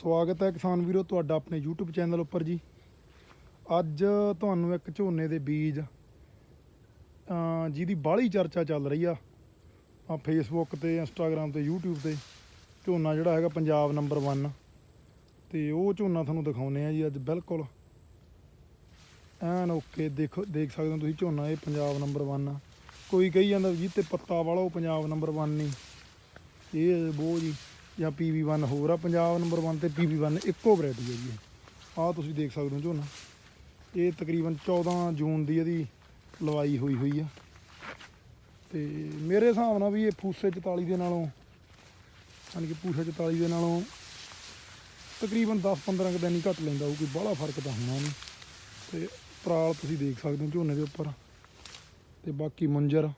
ਸਵਾਗਤ ਹੈ ਕਿਸਾਨ ਵੀਰੋ ਤੁਹਾਡਾ ਆਪਣੇ YouTube ਚੈਨਲ ਉੱਪਰ ਜੀ। ਅੱਜ ਤੁਹਾਨੂੰ ਇੱਕ ਝੋਨੇ ਦੇ ਬੀਜ ਜਿਹਦੀ ਬਾਹਲੀ ਚਰਚਾ ਚੱਲ ਰਹੀ ਆ ਆ ਫੇਸਬੁੱਕ ਤੇ ਇੰਸਟਾਗ੍ਰam ਤੇ, YouTube ਤੇ, ਝੋਨਾ ਜਿਹੜਾ ਹੈਗਾ ਪੰਜਾਬ ਨੰਬਰ 1 ਤੇ ਉਹ ਝੋਨਾ ਤੁਹਾਨੂੰ ਦਿਖਾਉਨੇ ਆ ਜੀ ਅੱਜ ਬਿਲਕੁਲ। ਐਨ ਓਕੇ, ਦੇਖੋ, ਦੇਖ ਸਕਦੇ ਹੋ ਤੁਸੀਂ ਝੋਨਾ ਇਹ ਪੰਜਾਬ ਨੰਬਰ 1 ਆ। ਕੋਈ ਕਹੀ ਜਾਂਦਾ ਵੀ ਜੀ ਤੇ ਪੱਤਾ ਵਾਲਾ ਉਹ ਪੰਜਾਬ ਨੰਬਰ 1 ਨਹੀਂ। ਇਹ ਬੋ ਜੀ ਜਾਂ PV1 ਹੋਰ ਆ, ਪੰਜਾਬ ਨੰਬਰ 1 ਤੇ PV1 ਇੱਕੋ ਵੈਰਾਈਟੀ ਹੈ ਜੀ ਆਹ ਤੁਸੀਂ ਦੇਖ ਸਕਦੇ ਹੋ ਝੋਨਾ। ਇਹ ਤਕਰੀਬਨ 14 ਜੂਨ ਦੀ ਇਹਦੀ ਲਵਾਈ ਹੋਈ ਹੋਈ ਆ। ਤੇ ਮੇਰੇ ਹਿਸਾਬ ਨਾਲ ਵੀ ਇਹ ਫੂਸੇ 44 ਦੇ ਨਾਲੋਂ, ਯਾਨੀ ਕਿ ਪੂਸੇ 44 ਦੇ ਨਾਲੋਂ ਤਕਰੀਬਨ 10-15 ਕੁ ਦਿਨ ਹੀ ਘੱਟ ਲੈਂਦਾ ਹੋਊ, ਕੋਈ ਬਾਹਲਾ ਫ਼ਰਕ ਤਾਂ ਹੋਣਾ ਨਹੀਂ। ਤੇ ਪਰਾਲ ਤੁਸੀਂ ਦੇਖ ਸਕਦੇ ਹੋ ਝੋਨੇ ਦੇ ਉੱਪਰ। ਤੇ ਬਾਕੀ ਮੁੰਜਰ,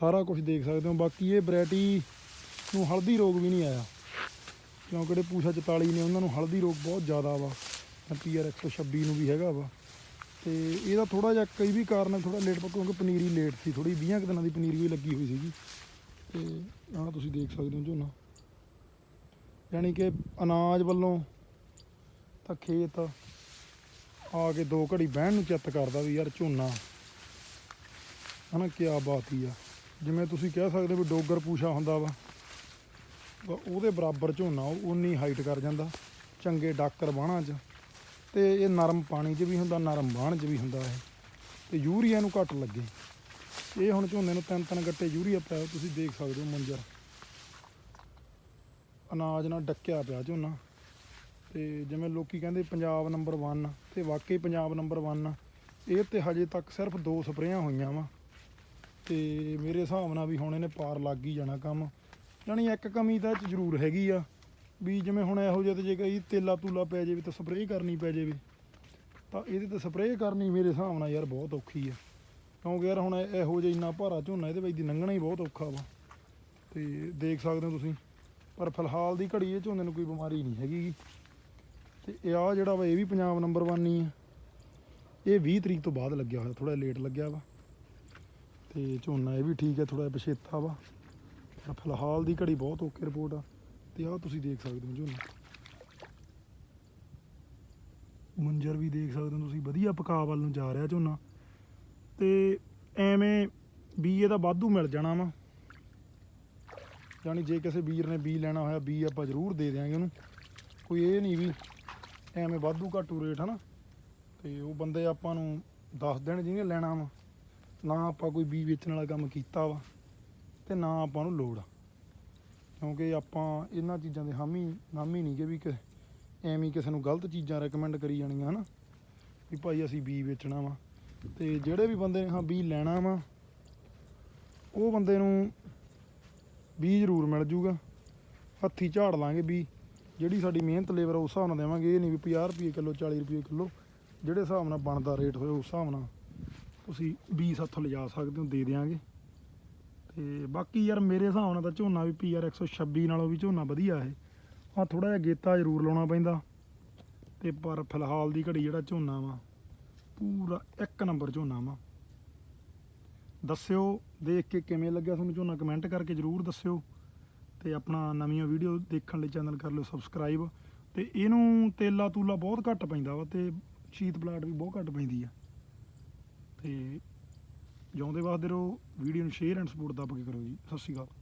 ਸਾਰਾ ਕੁਝ ਦੇਖ ਸਕਦੇ ਹੋ। ਬਾਕੀ ਇਹ ਵੈਰਾਈਟੀ ਨੂੰ ਹਲਦੀ ਰੋਗ ਵੀ ਨਹੀਂ ਆਇਆ। ਕਿਉਂਕਿ ਜਿਹੜੇ ਪੂਛਾ 44 ਨੇ, ਉਹਨਾਂ ਨੂੰ ਹਲਦੀ ਰੋਗ ਬਹੁਤ ਜ਼ਿਆਦਾ ਵਾ। ਪੀਆਰ 126 ਨੂੰ ਵੀ ਹੈਗਾ ਵਾ। ਤੇ ਇਹਦਾ ਥੋੜਾ ਜਿਹਾ ਕਈ ਵੀ ਕਾਰਨ ਥੋੜਾ ਲੇਟ ਕਿਉਂਕਿ ਪਨੀਰੀ ਲੇਟ ਸੀ ਥੋੜੀ 20 ਕੁ ਦਿਨਾਂ ਦੀ ਪਨੀਰੀ ਵੀ ਲੱਗੀ ਹੋਈ ਸੀਗੀ। ਤੇ ਆਹ ਤੁਸੀਂ ਦੇਖ ਸਕਦੇ ਹੋ ਝੋਨਾ। ਯਾਨੀ ਕਿ ਅਨਾਜ ਵੱਲੋਂ ਤਾਂ ਖੇਤ ਆ ਕੇ ਦੋ ਘੜੀ ਬਹਿਣ ਨੂੰ ਚਿੱਤ ਕਰਦਾ ਵੀ ਯਾਰ ਝੋਨਾ, ਹਨਾ ਕੀ ਬਾਤ ਹੀ ਆ। ਜਿਵੇਂ ਤੁਸੀਂ ਕਹਿ ਸਕਦੇ ਹੋ ਵੀ ਡੋਗਰ ਪੂਛਾ ਹੁੰਦਾ ਵਾ ਉਹਦੇ ਬਰਾਬਰ ਝੋਨਾ, ਉਹ ਉਨੀ ਹਾਈਟ ਕਰ ਜਾਂਦਾ, ਚੰਗੇ ਡਾਕਰ ਬਾਣਾ 'ਚ। ਤੇ ਇਹ ਨਰਮ ਪਾਣੀ 'ਚ ਵੀ ਹੁੰਦਾ, ਨਰਮ ਬਾਣ 'ਚ ਵੀ ਹੁੰਦਾ ਇਹ। ਤੇ ਯੂਰੀਆ ਨੂੰ ਘੱਟ ਲੱਗੇ। ਇਹ ਹੁਣ ਝੋਨੇ ਨੂੰ ਤਿੰਨ ਤਿੰਨ ਗੱਟੇ ਯੂਰੀਆ ਪਾਇਆ ਤੁਸੀਂ ਦੇਖ ਸਕਦੇ ਹੋ ਮੰਜਰ। ਅਨਾਜ ਨਾਲ ਡੱਕਿਆ ਪਿਆ ਝੋਨਾ। ਤੇ ਜਿਵੇਂ ਲੋਕੀ ਕਹਿੰਦੇ ਪੰਜਾਬ ਨੰਬਰ 1 ਤੇ ਵਾਕਈ ਪੰਜਾਬ ਨੰਬਰ 1 ਇਹ ਤੇ ਹਜੇ ਤੱਕ ਸਿਰਫ ਦੋ ਸਪਰੇਆਂ ਹੋਈਆਂ ਵਾ। ਤੇ ਮੇਰੇ ਹਿਸਾਬ ਨਾਲ ਵੀ ਹੁਣ ਇਹਨੇ ਪਾਰ ਲੱਗ ਹੀ ਜਾਣਾ ਕੰਮ। ਯਾਨੀ ਇੱਕ ਕਮੀ ਤਾਂ ਇਹ 'ਚ ਜ਼ਰੂਰ ਹੈਗੀ ਆ ਵੀ ਜਿਵੇਂ ਹੁਣ ਇਹੋ ਜਿਹੇ ਤੇ ਜੇ ਕਈ ਤੇਲਾ ਤੂਲਾ ਪੈ ਜਾਵੇ ਤਾਂ ਸਪਰੇਅ ਕਰਨੀ ਪੈ ਜਾਵੇ। ਤਾਂ ਇਹਦੇ ਤੇ ਸਪਰੇਅ ਕਰਨੀ ਮੇਰੇ ਹਿਸਾਬ ਨਾਲ ਯਾਰ ਬਹੁਤ ਔਖੀ ਆ। ਕਿਉਂਕਿ ਯਾਰ ਹੁਣ ਇਹੋ ਜਿਹਾ ਇੰਨਾ ਭਾਰਾ ਝੋਨਾ, ਇਹਦੇ ਵਿੱਚ ਦੀ ਲੰਘਣਾ ਹੀ ਬਹੁਤ ਔਖਾ ਵਾ। ਤੇ ਦੇਖ ਸਕਦੇ ਹੋ ਤੁਸੀਂ, ਪਰ ਫਿਲਹਾਲ ਦੀ ਘੜੀ ਇਹ ਝੋਨੇ ਨੂੰ ਕੋਈ ਬਿਮਾਰੀ ਨਹੀਂ ਹੈਗੀ ਗੀ। ਤੇ ਇਹ ਆ ਜਿਹੜਾ ਵਾ, ਇਹ ਵੀ ਪੰਜਾਬ ਨੰਬਰ 1 ਹੀ ਆ। ਇਹ 20 ਤਰੀਕ ਤੋਂ ਬਾਅਦ ਲੱਗਿਆ ਹੋਇਆ ਥੋੜਾ ਲੇਟ ਲੱਗਿਆ ਵਾ। ਤੇ ਝੋਨਾ ਇਹ ਵੀ ਠੀਕ ਹੈ ਥੋੜਾ ਪਛੇਤਾ ਵਾ। ਫਿਲਹਾਲ ਦੀ ਘੜੀ ਬਹੁਤ ਓਕੇ ਰਿਪੋਰਟ ਆ, ਤੇ ਆਹ ਤੁਸੀਂ ਦੇਖ ਸਕਦੇ ਹੋ ਝੋਨਾ। ਮੁੰਜਰ ਵੀ ਦੇਖ ਸਕਦੇ ਹੋ ਤੁਸੀਂ, ਵਧੀਆ ਪਕਾ ਵੱਲ ਨੂੰ ਜਾ ਰਿਹਾ ਝੋਨਾ। ਤੇ ਐਵੇਂ ਬੀ ਇਹਦਾ ਵਾਧੂ ਮਿਲ ਜਾਣਾ ਵਾ। ਯਾਨੀ ਜੇ ਕਿਸੇ ਵੀਰ ਨੇ ਬੀ ਲੈਣਾ ਹੋਇਆ, ਬੀ ਆਪਾਂ ਜ਼ਰੂਰ ਦੇ ਦਿਆਂਗੇ ਉਹਨੂੰ। ਕੋਈ ਇਹ ਨਹੀਂ ਵੀ ਐਵੇਂ ਵਾਧੂ ਘਾਟੂ ਰੇਟ, ਹਨਾ? ਤੇ ਉਹ ਬੰਦੇ ਆਪਾਂ ਨੂੰ ਦੱਸ ਦੇਣ ਜਿਹਨੇ ਲੈਣਾ ਵਾ। ਨਾ ਆਪਾਂ ਕੋਈ ਬੀ ਵੇਚਣ ਵਾਲਾ ਕੰਮ ਕੀਤਾ ਵਾ। ਤੇ ਨਾ ਆਪਾਂ ਨੂੰ ਲੋੜ ਆ। ਕਿਉਂਕਿ ਆਪਾਂ ਇਹਨਾਂ ਚੀਜ਼ਾਂ ਦੇ ਹਾਮੀ, ਨਾਮੀ ਨਹੀਂ ਕਿ ਵੀ ਕਿ ਐਵੇਂ ਕਿਸੇ ਨੂੰ ਗਲਤ ਚੀਜ਼ਾਂ ਰეკਮੈਂਡ ਕਰੀ ਜਾਣੀਆਂ, ਹਨਾ? ਵੀ ਭਾਈ ਅਸੀਂ ਬੀ ਵੇਚਣਾ ਵਾ। ਤੇ ਜਿਹੜੇ ਵੀ ਬੰਦੇ ਨੇ, ਹਾਂ, ਬੀ ਲੈਣਾ ਵਾ, ਉਹ ਬੰਦੇ ਨੂੰ ਬੀ ਜ਼ਰੂਰ ਮਿਲ ਜੂਗਾ। ਹੱਥੀ ਝਾੜ ਲਾਂਗੇ ਬੀ। ਜਿਹੜੀ ਸਾਡੀ ਮਿਹਨਤ ਲੇਬਰ ਉਸ ਹਿਸਾਬ ਨਾਲ ਦੇਵਾਂਗੇ। ਇਹ ਨਹੀਂ ਵੀ 50 ਰੁਪਏ ਕਿਲੋ 40 ਰੁਪਏ ਕਿਲੋ, ਜਿਹੜੇ ਹਿਸਾਬ ਨਾਲ ਬਣਦਾ ਰੇਟ ਹੋਏ, ਉਸ ਹਿਸਾਬ ਨਾਲ ਤੁਸੀਂ ਬੀ ਸਾਥੋਂ ਲਿਜਾ ਸਕਦੇ ਹੋ, ਦੇ ਦਿਆਂਗੇ। ਤੇ ਬਾਕੀ ਯਾਰ ਮੇਰੇ ਹਿਸਾਬ ਨਾਲ ਤਾਂ ਝੋਨਾ ਵੀ ਪੀਆਰ 126 ਨਾਲੋਂ ਵੀ ਝੋਨਾ ਵਧੀਆ ਹੈ ਆ ਥੋੜਾ ਜਿਹਾ ਗੇਤਾ ਜ਼ਰੂਰ ਲਾਉਣਾ ਪੈਂਦਾ। ਤੇ ਪਰ ਫਿਲਹਾਲ ਦੀ ਘੜੀ ਜਿਹੜਾ ਝੋਨਾ ਵਾ, ਪੂਰਾ ਇੱਕ ਨੰਬਰ ਝੋਨਾ ਵਾ। ਦੱਸਿਓ, ਦੇਖ ਕੇ ਕਿਵੇਂ ਲੱਗਿਆ ਤੁਹਾਨੂੰ ਝੋਨਾ? ਕਮੈਂਟ ਕਰਕੇ ਜ਼ਰੂਰ ਦੱਸਿਓ। ਤੇ ਆਪਣਾ ਨਵੀਆਂ ਵੀਡੀਓ ਦੇਖਣ ਲਈ ਚੈਨਲ ਕਰ ਲਿਓ ਸਬਸਕ੍ਰਾਈਬ ਤੇ ਇਹਨੂੰ ਤੇਲਾ ਤੂਲਾ ਬਹੁਤ ਘੱਟ ਪੈਂਦਾ ਵਾ ਤੇ ਸ਼ੀਤ ਪਲਾਟ ਵੀ ਬਹੁਤ ਘੱਟ ਪੈਂਦੀ ਆ। ਤੇ ਜਿਉਂਦੇ ਵਾਸਦੇ ਰਹੋ ਵੀਡੀਓ ਨੂੰ ਸ਼ੇਅਰ ਐਂਡ ਸਪੋਰਟ ਦੱਬ ਕੇ ਕਰੋ ਜੀ। ਸਤਿ ਸ਼੍ਰੀ ਅਕਾਲ।